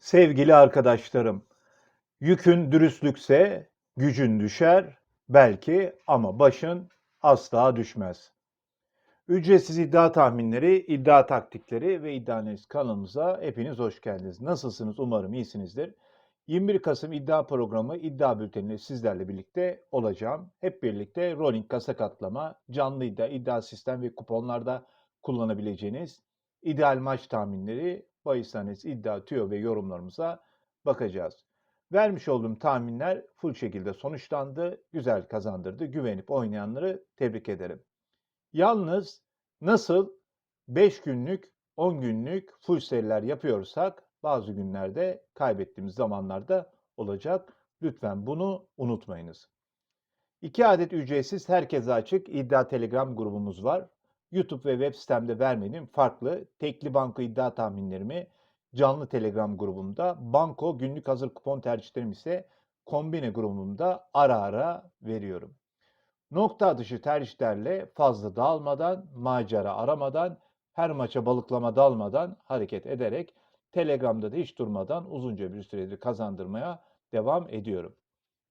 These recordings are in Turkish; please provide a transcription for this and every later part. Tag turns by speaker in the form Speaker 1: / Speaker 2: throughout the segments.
Speaker 1: Sevgili arkadaşlarım, yükün dürüstlükse gücün düşer belki ama başın asla düşmez. Ücretsiz iddia tahminleri, iddia taktikleri ve iddia kanalımıza hepiniz hoş geldiniz. Nasılsınız? Umarım iyisinizdir. 21 Kasım iddia programı iddia bülteniyle sizlerle birlikte olacağım. Hep birlikte rolling kasa katlama, canlı iddia, iddia sistem ve kuponlarda kullanabileceğiniz ideal maç tahminleri, bahis analiz, iddia, tüyo ve yorumlarımıza bakacağız. Vermiş olduğum tahminler full şekilde sonuçlandı, güzel kazandırdı. Güvenip oynayanları tebrik ederim. Yalnız nasıl 5 günlük, 10 günlük full seriler yapıyorsak bazı günlerde kaybettiğimiz zamanlarda olacak. Lütfen bunu unutmayınız. 2 adet ücretsiz herkese açık iddia telegram grubumuz var. YouTube ve web sitemde vermediğim farklı tekli banko iddia tahminlerimi canlı telegram grubumda, banko günlük hazır kupon tercihlerimi ise kombine grubumda ara ara veriyorum. Nokta atışı tercihlerle fazla dağılmadan, macera aramadan, her maça balıklama dalmadan hareket ederek Telegram'da da hiç durmadan uzunca bir süredir kazandırmaya devam ediyorum.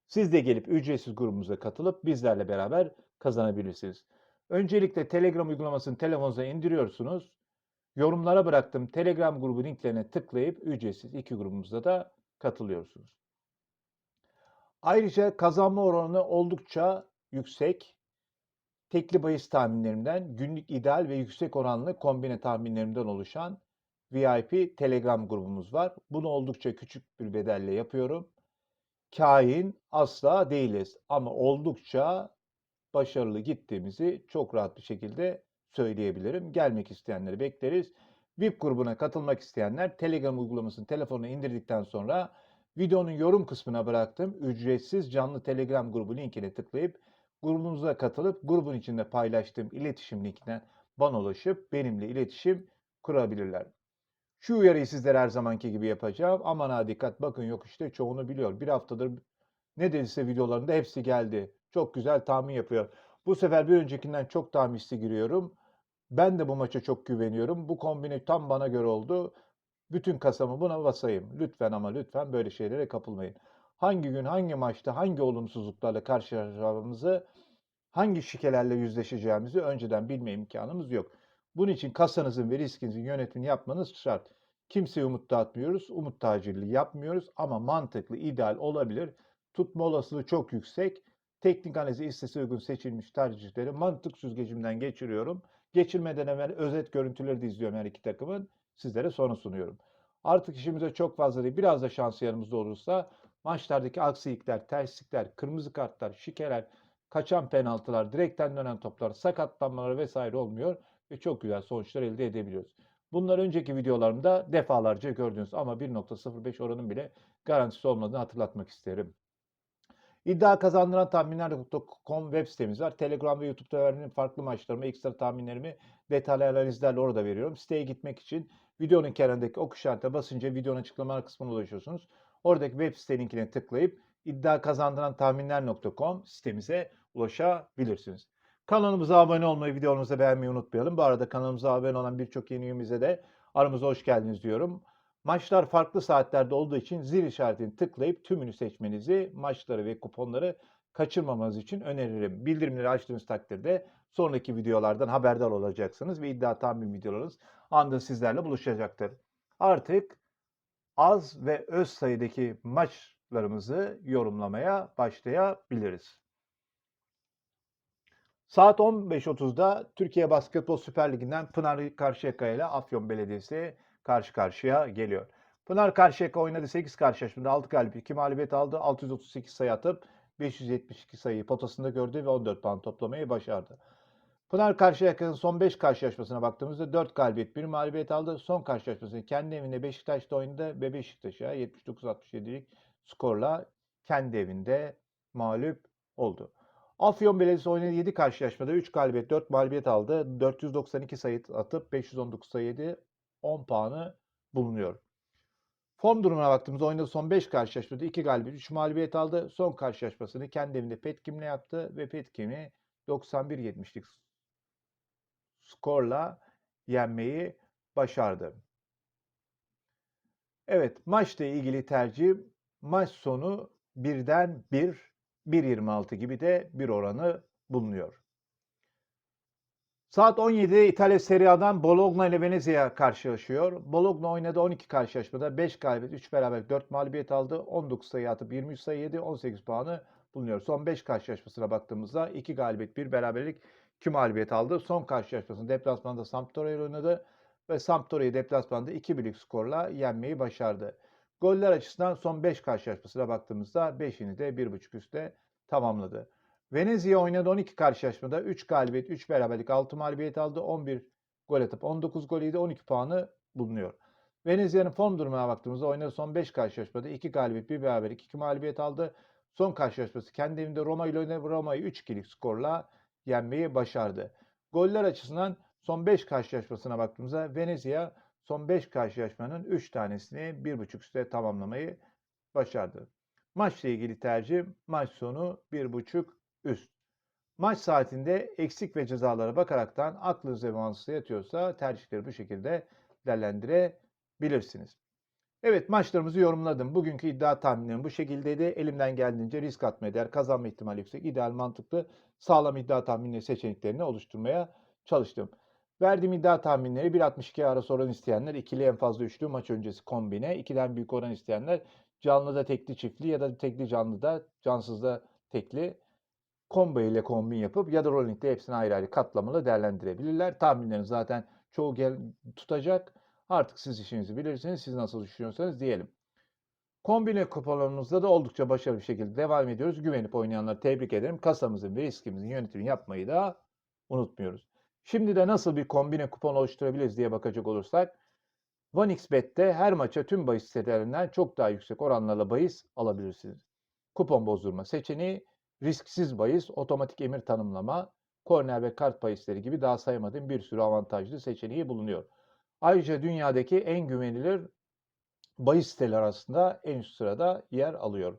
Speaker 1: Siz de gelip ücretsiz grubumuza katılıp bizlerle beraber kazanabilirsiniz. Öncelikle Telegram uygulamasını telefonunuza indiriyorsunuz. Yorumlara bıraktığım Telegram grubu linklerine tıklayıp ücretsiz iki grubumuza da katılıyorsunuz. Ayrıca kazanma oranı oldukça yüksek. Tekli bahis tahminlerimden, günlük ideal ve yüksek oranlı kombine tahminlerimden oluşan VIP Telegram grubumuz var. Bunu oldukça küçük bir bedelle yapıyorum. Kain asla değiliz ama oldukça başarılı gittiğimizi çok rahat bir şekilde söyleyebilirim. Gelmek isteyenleri bekleriz. VIP grubuna katılmak isteyenler Telegram uygulamasını telefonuna indirdikten sonra videonun yorum kısmına bıraktığım ücretsiz canlı Telegram grubu linkine tıklayıp grubumuza katılıp grubun içinde paylaştığım iletişim linkinden bana ulaşıp benimle iletişim kurabilirler. Şu uyarıyı sizlere her zamanki gibi yapacağım. Aman ha dikkat bakın yok işte çoğunu biliyor. Bir haftadır ne dediyse videolarında hepsi geldi. Çok güzel tahmin yapıyor. Bu sefer bir öncekinden çok daha misli giriyorum. Ben de bu maça çok güveniyorum. Bu kombine tam bana göre oldu. Bütün kasamı buna basayım. Lütfen ama lütfen böyle şeylere kapılmayın. Hangi gün, hangi maçta, hangi olumsuzluklarla karşılaşacağımızı, hangi şikelerle yüzleşeceğimizi önceden bilme imkanımız yok. Bunun için kasanızın ve riskinizin yönetimini yapmanız şart. Kimseye umut dağıtmıyoruz, umut tacirliği yapmıyoruz ama mantıklı, ideal olabilir. Tutma olasılığı çok yüksek. Teknik analize istese uygun seçilmiş tercihleri mantık süzgecimden geçiriyorum. Geçirmeden evvel özet görüntüleri de izliyorum her iki takımın. Sizlere sonra sunuyorum. Artık işimize çok fazla değil. Biraz da şans yanımızda olursa maçlardaki aksilikler, terslikler, kırmızı kartlar, şikeler, kaçan penaltılar, direkten dönen toplar, sakatlanmalar vesaire olmuyor ve çok güzel sonuçlar elde edebiliyoruz. Bunlar önceki videolarımda defalarca gördünüz ama 1.05 oranın bile garantisi olmadığını hatırlatmak isterim. İddia kazandıran tahminler.com web sitemiz var. Telegram ve YouTube'da verdiğim farklı maçlarımı, ekstra tahminlerimi detaylı analizlerle orada veriyorum. Siteye gitmek için videonun kenarındaki ok işaretine basınca videonun açıklamalar kısmına ulaşıyorsunuz. Oradaki web site linkine tıklayıp iddia kazandıran tahminler.com sitemize ulaşabilirsiniz. Kanalımıza abone olmayı, videolarımızı beğenmeyi unutmayalım. Bu arada kanalımıza abone olan birçok yeni üyemize de aramıza hoş geldiniz diyorum. Maçlar farklı saatlerde olduğu için zil işaretini tıklayıp tümünü seçmenizi, maçları ve kuponları kaçırmamanız için öneririm. Bildirimleri açtığınız takdirde sonraki videolardan haberdar olacaksınız ve iddia tahmin videolarınız anda sizlerle buluşacaktır. Artık az ve öz sayıdaki maçlarımızı yorumlamaya başlayabiliriz. Saat 15.30'da Türkiye Basketbol Süper Ligi'nden Pınar Karşıyaka ile Afyon Belediyesi karşı karşıya geliyor. Pınar Karşıyaka oynadı 8 karşılaşmada 6 galibiyet 2 mağlubiyet aldı. 638 sayı atıp 572 sayıyı potasında gördü ve 14 puan toplamayı başardı. Pınar Karşıyaka'nın son 5 karşılaşmasına baktığımızda 4 galibiyet 1 mağlubiyet aldı. Son karşılaşmasını kendi evinde Beşiktaş'ta oynadı ve Beşiktaş'a 79-67'lik skorla kendi evinde mağlup oldu. Afyon Belediyesi oynadığı 7 karşılaşmada 3 galibiyet 4 mağlubiyet aldı. 492 sayı atıp 519 sayı 10 puanı bulunuyor. Form durumuna baktığımızda oynadığı son 5 karşılaşmada 2 galibiyet 3 mağlubiyet aldı. Son karşılaşmasını kendi evinde Petkim'le yaptı ve Petkim'i 91-70'lik skorla yenmeyi başardı. Evet, maçla ilgili tercih maç sonu 1'den 1, 1.26 gibi de bir oranı bulunuyor. Saat 17'de İtalya Serie A'dan Bologna ile Venezia karşılaşıyor. Bologna oynadı 12 karşılaşmada 5 galibiyet, 3 beraber 4 mağlubiyet aldı. 19 sayı atıp 23 sayı yedi, 18 puanı bulunuyor. Son 5 karşılaşmasına baktığımızda 2 galibiyet, 1 beraberlik, 2 mağlubiyet aldı. Son karşılaşmasını deplasmanda Sampdoria oynadı ve Sampdoria'yı deplasmanda 2 birlik skorla yenmeyi başardı. Goller açısından son 5 karşılaşmasına baktığımızda 5'ini de 1.5 üstte tamamladı. Venezia oynadı 12 karşılaşmada 3 galibiyet, 3 beraberlik, 6 mağlubiyet aldı. 11 gol atıp 19 gol yedi, 12 puanı bulunuyor. Venezia'nın form durumuna baktığımızda oynadığı son 5 karşılaşmada 2 galibiyet, 1 beraberlik, 2 mağlubiyet aldı. Son karşılaşması kendi evinde Roma ile oynadı. Roma'yı 3-2'lik skorla yenmeyi başardı. Goller açısından son 5 karşılaşmasına baktığımızda Venezia son 5 karşılaşmanın 3 tanesini 1.5 üstte tamamlamayı başardı. Maçla ilgili tercih maç sonu 1.5 üst. Maç saatinde eksik ve cezalara bakaraktan aklınıza ve mantığınıza yatıyorsa tercihleri bu şekilde değerlendirebilirsiniz. Evet maçlarımızı yorumladım. Bugünkü iddia tahminlerim bu şekildeydi. Elimden geldiğince risk atmaya değer, kazanma ihtimali yüksek, ideal, mantıklı, sağlam iddia tahminleri seçeneklerini oluşturmaya çalıştım. Verdiğim iddia tahminleri 1.62 arası oran isteyenler, ikili en fazla üçlü maç öncesi kombine, ikiden büyük oran isteyenler, canlıda tekli çiftli ya da tekli canlıda, cansızda tekli combo ile kombin yapıp ya da rolling'de hepsini ayrı ayrı katlamalı değerlendirebilirler. Tahminlerin zaten çoğu gel tutacak. Artık siz işinizi bilirsiniz. Siz nasıl düşünüyorsanız diyelim. Kombine kuponlarımızda da oldukça başarılı bir şekilde devam ediyoruz. Güvenip oynayanları tebrik ederim. Kasamızın ve riskimizin yönetimini yapmayı da unutmuyoruz. Şimdi de nasıl bir kombine kupon oluşturabiliriz diye bakacak olursak OneXBet'te her maça tüm bahis sitelerinden çok daha yüksek oranlarla bahis alabilirsiniz. Kupon bozdurma seçeneği, risksiz bahis, otomatik emir tanımlama, korner ve kart bahisleri gibi daha saymadığım bir sürü avantajlı seçeneği bulunuyor. Ayrıca dünyadaki en güvenilir bahis siteleri arasında en üst sırada yer alıyor.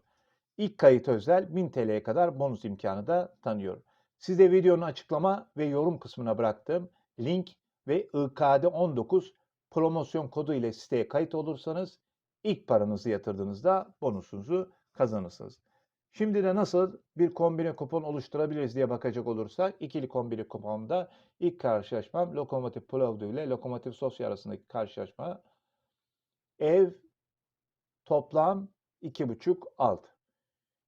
Speaker 1: İlk kayıt özel 1000 TL'ye kadar bonus imkanı da tanıyor. Size videonun açıklama ve yorum kısmına bıraktığım link ve IKD19 promosyon kodu ile siteye kayıt olursanız ilk paranızı yatırdığınızda bonusunuzu kazanırsınız. Şimdi de nasıl bir kombine kupon oluşturabiliriz diye bakacak olursak ikili kombine kuponda ilk karşılaşmam Lokomotiv Plovdiv ile Lokomotiv Sofya arasındaki karşılaşma. Ev toplam 2.5 alt.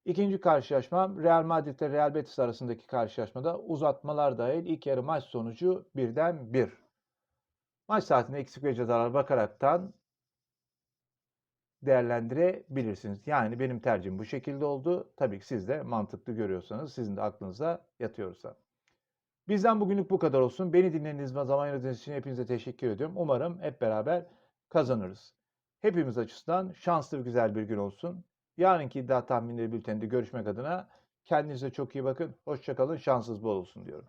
Speaker 1: İkinci karşılaşmam Real Madrid ile Real Betis arasındaki karşılaşmada uzatmalar dahil ilk yarı maç sonucu birden bir. Maç saatinde eksik ve cezalar bakaraktan değerlendirebilirsiniz. Yani benim tercihim bu şekilde oldu. Tabii ki siz de mantıklı görüyorsanız, sizin de aklınıza yatıyorsa. Bizden bugünlük bu kadar olsun. Beni dinlediğiniz ve zaman ayırdığınız için hepinize teşekkür ediyorum. Umarım hep beraber kazanırız. Hepimiz açısından şanslı ve güzel bir gün olsun. Yarınki iddia tahminleri bülteninde görüşmek adına kendinize çok iyi bakın. Hoşçakalın, şansınız bol olsun diyorum.